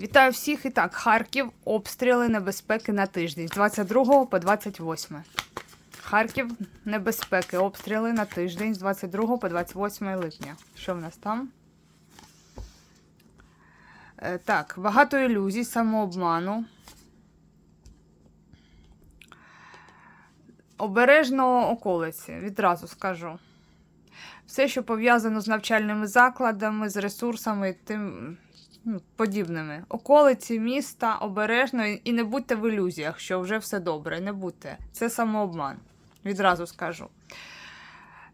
Вітаю всіх. І так, Харків, обстріли небезпеки на тиждень з 22 по 28. Харків, небезпеки, обстріли на тиждень з 22 по 28 липня. Що в нас там? Е, так, багато ілюзій, самообману. Обережно околиці, відразу скажу. Все, що пов'язано з навчальними закладами, з ресурсами, тим подібними. Околиці міста обережно і і не будьте в ілюзіях, що вже все добре. Не будьте. Це самообман. Відразу скажу.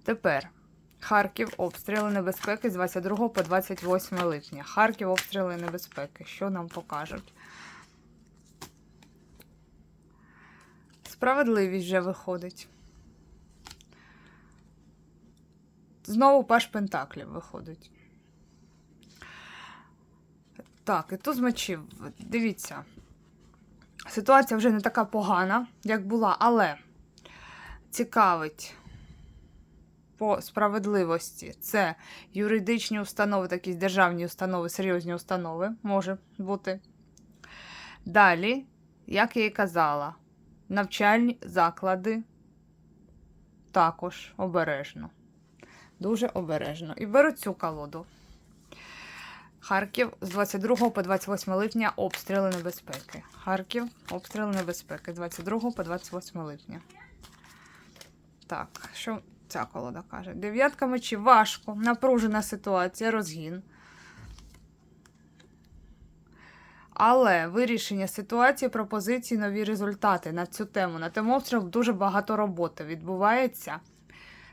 Тепер Харків, обстріли небезпеки з 22 по 28 липня. Харків, обстріли небезпеки. Що нам покажуть? Справедливість вже виходить. Знову паш Пентаклів виходить. Так, і тут з мечів. Дивіться. Ситуація вже не така погана, як була, але цікавить по справедливості. Це юридичні установи, такі державні установи, серйозні установи може бути. Далі, як я і казала, навчальні заклади також обережно. Дуже обережно. І беру цю колоду. Харків з 22 по 28 липня обстріли небезпеки. Харків, обстріли небезпеки. З 22 по 28 липня. Так, що ця колода каже? Дев'ятка мечів. Важко. Напружена ситуація, розгін. Але вирішення ситуації, пропозиції, нові результати на цю тему. На тему обстріл дуже багато роботи відбувається.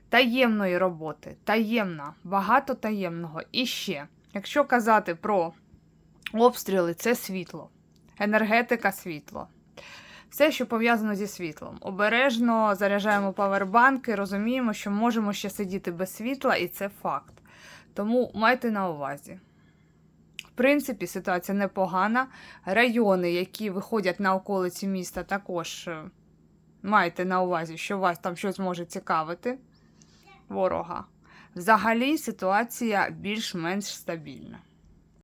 Таємної роботи. Таємна. Багато таємного. І ще. Якщо казати про обстріли, це світло, енергетика світло. Все, що пов'язано зі світлом. Обережно заряджаємо павербанки, розуміємо, що можемо ще сидіти без світла, і це факт. Тому майте на увазі. В принципі, ситуація непогана. Райони, які виходять на околиці міста, також е, майте на увазі, що вас там щось може цікавити. Ворога. Взагалі ситуація більш-менш стабільна.